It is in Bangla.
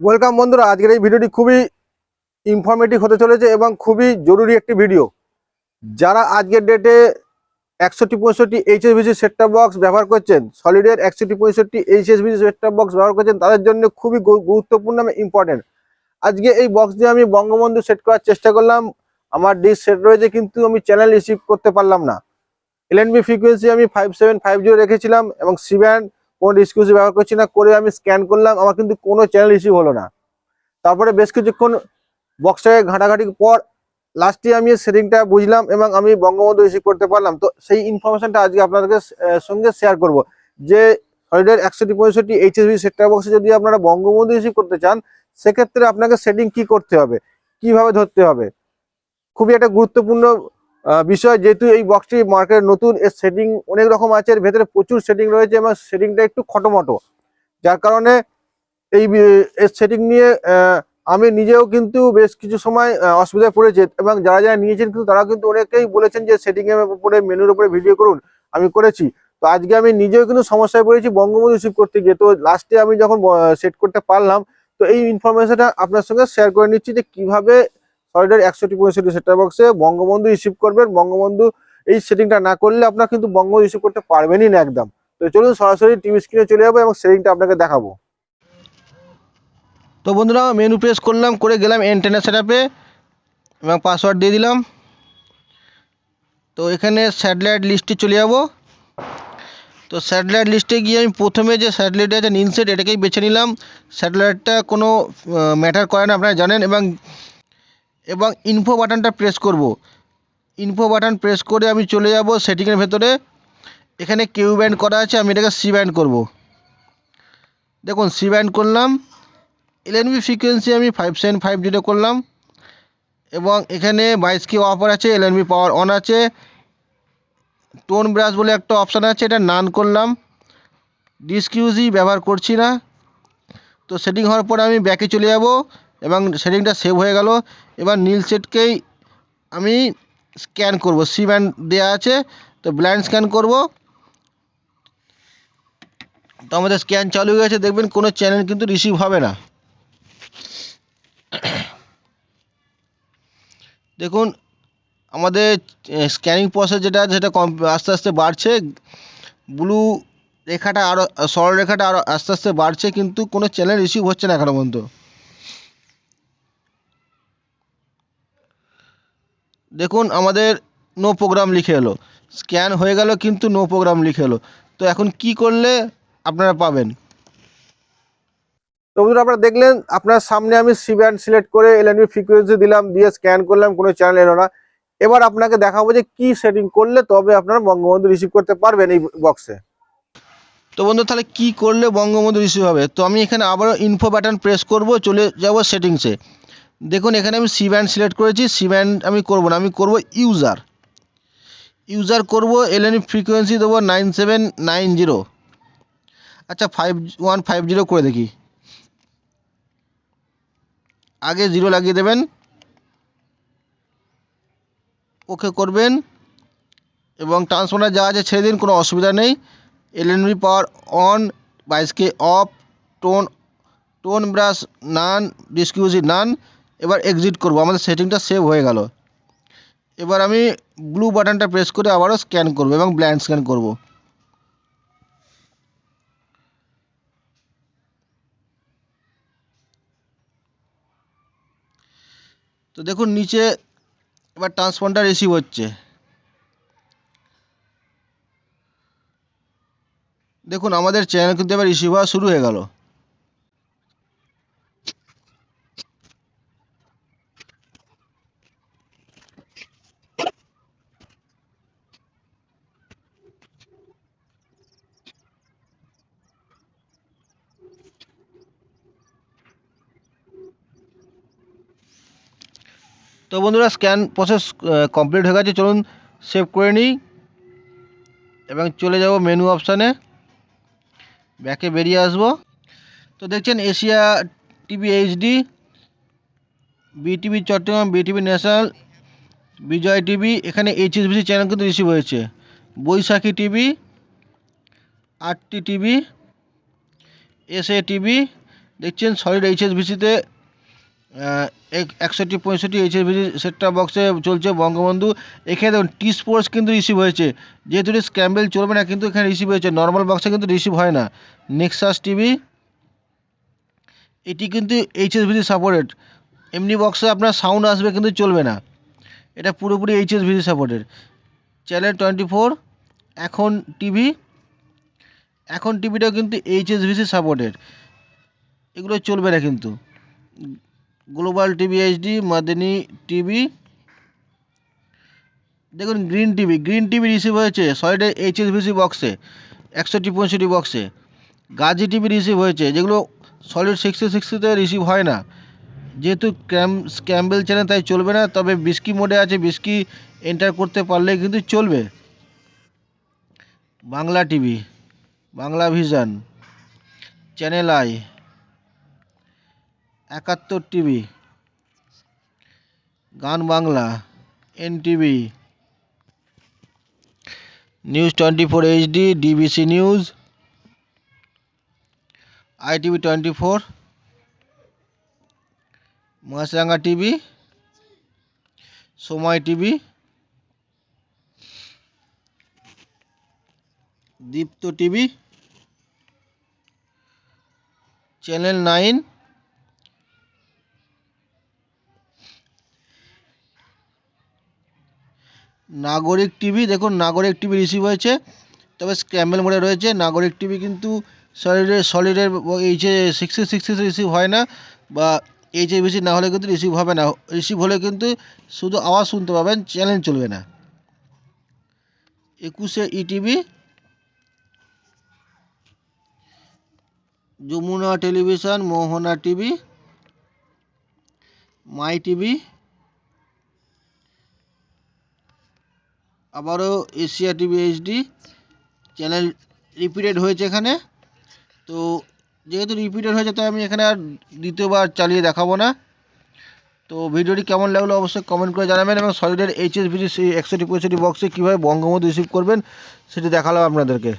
ওয়েলকাম বন্ধুরা, আজকের এই ভিডিওটি খুবই ইনফরমেটিভ হতে চলেছে এবং খুবই জরুরি একটি ভিডিও যারা আজকের ডেটে একষট্টি পঁয়ষট্টি এইচএসবিসি সেটটা বক্স ব্যবহার করছেন সলিডের একষট্টি পঁয়ষট্টি এইচএসবিসি সেটটা বক্স ব্যবহার করছেন, তাদের জন্য খুবই গুরুত্বপূর্ণ এবং ইম্পর্টেন্ট আজকে এই বক্স দিয়ে আমি বঙ্গবন্ধু সেট করার চেষ্টা করলাম। আমার ডিস সেট রয়েছে, কিন্তু আমি চ্যানেল রিসিভ করতে পারলাম না। এলএনবি ফ্রিকোয়েন্সি আমি ফাইভ সেভেন ফাইভ জিরো রেখেছিলাম এবং সি ব্যান্ড কোনো ডিসকিউসি ব্যবহার করছি না, করে আমি স্ক্যান করলাম, আমার কিন্তু কোনো চ্যানেল রিসিভ হলো না। তারপরে বেশ কিছুক্ষণ বক্সটাকে ঘাটাঘাটির পর লাস্টে আমি সেটিংটা বুঝলাম এবং আমি বঙ্গবন্ধু রিসিভ করতে পারলাম। তো সেই ইনফরমেশনটা আজকে আপনাদের সঙ্গে শেয়ার করব। যে সলিডের একষট্টি পঁয়ষট্টি এইচএসবি সেটটা বক্সে যদি আপনারা বঙ্গবন্ধু রিসিভ করতে চান, সেক্ষেত্রে আপনাকে সেটিং কি করতে হবে? কীভাবে ধরতে হবে? খুবই একটা গুরুত্বপূর্ণ বিষয় যেহেতু এই বক্সটি মার্কেট নতুন, এর সেটিং অনেক রকম আছে, এর ভেতরে প্রচুর সেটিং রয়েছে এবং সেটিংটা একটু খটোমটো। যার কারণে এই, এর সেটিং নিয়ে আমি নিজেও কিন্তু বেশ কিছু সময় অসুবিধায় পড়েছে এবং যারা যারা নিয়েছেন কিন্তু তারা কিন্তু অনেকেই বলেছেন যে সেটিং এর উপরে মেনুর উপরে ভিডিও করুন, আমি করেছি। তো আজকে আমি নিজেও কিন্তু সমস্যায় পড়েছি বঙ্গবন্ধু রিসিভ করতে গিয়ে। তো লাস্টে আমি যখন সেট করতে পারলাম, তো এই ইনফরমেশনটা আপনার সঙ্গে শেয়ার করে নিচ্ছি যে কীভাবে সলিডের একষট্টি পঁয়ষট্টি সেটার বক্সে বঙ্গবন্ধু রিসিভ করবেন। বঙ্গবন্ধু এই সেটিংটা না করলে আপনার কিন্তু বঙ্গবন্ধু রিসিভ করতে পারবেনই না একদম। তো চলুন সরাসরি টিভি স্ক্রিনে চলে যাব এবং সেটিংটা আপনাকে দেখাবো। তো বন্ধুরা মেনু প্রেস করলাম, করে গেলাম এন্টেনা সেটআপে এবং পাসওয়ার্ড দিয়ে দিলাম। তো এখানে স্যাটেলাইট লিস্টে চলে যাব। তো স্যাটেলাইট লিস্টে গিয়ে আমি প্রথমে যে স্যাটেলাইট আছে নিনসেট এটাকেই বেছে নিলাম। স্যাটেলাইটটা কোনো ম্যাটার করে না, আপনারা জানেন। এবং এবং ইনফো বাটনটা প্রেস করব। ইনফো বাটন প্রেস করে আমি চলে যাব সেটিংয়ের ভেতরে। এখানে কিউ ব্যান্ড করা আছে, আমি এটাকে সি ব্যান্ড করব। দেখুন সি ব্যান্ড করলাম। এলএনবি ফ্রিকোয়েন্সি আমি ফাইভ সেভেন ফাইভ জিরো করলাম। এবং এখানে বাইশ কি অফার আছে L N B power on আছে। টোন ব্রাশ বলে একটা অপশান আছে, এটা নান করলাম। ডিসকিউজি ব্যবহার করছি না। তো সেটিং হওয়ার পর আমি ব্যাকে চলে যাব এবং সেটিংটা সেভ হয়ে গেল। এবার নীল সেটকেই আমি স্ক্যান করব। সি ব্যান্ড দেওয়া আছে, তো ব্লাইন্ড স্ক্যান করব। তো আমাদের স্ক্যান চালু হয়ে গেছে, দেখবেন কোনো চ্যানেল কিন্তু রিসিভ হবে না। দেখুন, আমাদের স্ক্যানিং প্রসেস যেটা আছে, সেটা আস্তে আস্তে বাড়ছে। ব্লু রেখাটা আরও সরল রেখাটা আরও আস্তে আস্তে বাড়ছে, কিন্তু কোনো চ্যানেল রিসিভ হচ্ছে না এখনও পর্যন্ত। দেখুন আমাদের নো প্রোগ্রাম লিখে এলো। স্ক্যান হয়ে গেল কিন্তু নো প্রোগ্রাম লিখে এলো। তো এখন কি করলে আপনারা পাবেন? তো বন্ধুরা আপনারা দেখলেন আপনার সামনে আমি সি ব্যান্ড সিলেক্ট করে এলএনবি ফ্রিকোয়েন্সি দিলাম দিয়ে স্ক্যান করলাম কোনো চ্যানেল এলো না। এবার আপনাকে দেখাবো যে কি সেটিং করলে তবে আপনারা বঙ্গবন্ধু রিসিভ করতে পারবেন এই বক্সে তো বন্ধু তাহলে কি করলে বঙ্গবন্ধু রিসিভ হবে? তো আমি এখানে আবারও ইনফো বাটন প্রেস করব চলে যাব সেটিংসে দেখুন, এখানে আমি সি ব্যান্ড সিলেক্ট করেছি সি ব্যান্ড আমি করব না, আমি করব ইউজার ইউজার করব এলএনই ফ্রিকোয়েন্সি দেবো নাইন সেভেন নাইন জিরো আচ্ছা ফাইভ ওয়ান ফাইভ জিরো করে দেখি। আগে জিরো লাগিয়ে দেবেন। ওকে করবেন। এবং ট্রান্সফর্মার যা আছে ছেড়ে দিন, কোনো অসুবিধা নেই। L N B power on বাইশকে off tone tone burst none DiSEqC none এবার এক্সিট করব। আমাদের সেটিংটা সেভ হয়ে গেল। এবার আমি ব্লু বাটনটা প্রেস করে আবারও স্ক্যান করব এবং ব্ল্যান্ড স্ক্যান করব। তো দেখুন, নিচে এবার ট্রান্সপন্ডার রিসিভ হচ্ছে। দেখুন, আমাদের চ্যানেল কিন্তু এবার রিসিভ হওয়া শুরু হয়ে গেল। তো বন্ধুরা স্ক্যান প্রসেস কমপ্লিট হয়ে গেছে, চলুন সেভ করে নিই। এবং চলে যাব মেনু অপশানে ব্যাকে বেরিয়ে আসব। তো দেখছেন Asia TV H D B T V Chattogram B T V national Bijoy TV এখানে H S B C channel কিন্তু রিসিভ হয়েছে। Boishakhi TV R T TV S A TV দেখছেন সলিড এইচএসভিসিতে একষট্টি, পঁয়ষট্টি এইচএসভিসি সেটটা বক্সে চলছে বঙ্গবন্ধু। এখানে দেখুন টি স্পোর্টস কিন্তু রিসিভ হয়েছে। যেহেতু এটি স্ক্যাম্বেল চলবে না, কিন্তু এখানে রিসিভ হয়েছে। নর্মাল বক্সে কিন্তু রিসিভ হয় না। নেক্সাস টিভি এটি কিন্তু এইচএসভিসি সাপোর্টেড এমনি বক্সে আপনার সাউন্ড আসবে কিন্তু চলবে না। এটা পুরোপুরি H S V C supported channel twenty four এখন টিভি এখন টিভিটাও কিন্তু H S V C supported এগুলো চলবে না কিন্তু। Global TV H D Madani TV দেখুন green TV green TV receive হয়েছে সলিডের এইচএসভিসি বক্সে একষট্টি পঁয়ষট্টি বক্সে গাজি টিভি রিসিভ হয়েছে, যেগুলো সলিড সিক্সটি সিক্সটিতে রিসিভ হয় না। যেহেতু ক্যাম স্ক্যাম্বেল চ্যানেল তাই চলবে না, তবে বিস্কি মোডে আছে বিস্কি এন্টার করতে পারলে কিন্তু চলবে। Bangla TV Bangla vision channel I Ekattor TV, Gaan Bangla N TV news twenty four H D, D B C news, I T V twenty four Maasranga TV Somoy TV, Deepto TV, channel nine Nagorik TV, দেখুন নাগরিক টিভি রিসিভ হয়েছে, তবে স্ক্যাম্বেল মোডে রয়েছে। নাগরিক টিভি কিন্তু সলিডের সলিডের এইচে সিক্সটি সিক্সটি রিসিভ হয় না, বা এইচে বেশি না হলে কিন্তু রিসিভ হবে না। রিসিভ হলে কিন্তু শুধু আওয়াজ শুনতে পাবেন চ্যানেল চলবে না। Ekushey E T V Jamuna television, Mohona TV, my TV আবারও Asia TV H D channel repeated হয়েছে এখানে। তো যেহেতু রিপিটেড হয়েছে, তাই আমি এখানে আর দ্বিতীয়বার চালিয়ে দেখাবো না। তো ভিডিওটি কেমন লাগল অবশ্যই কমেন্ট করে জানাবেন এবং সলিডের এইচএসভিজি সেই একষট্টি পঁয়ষট্টি বক্সে কীভাবে বঙ্গবন্ধু রিসিভ করবেন, সেটি দেখালাম আপনাদেরকে।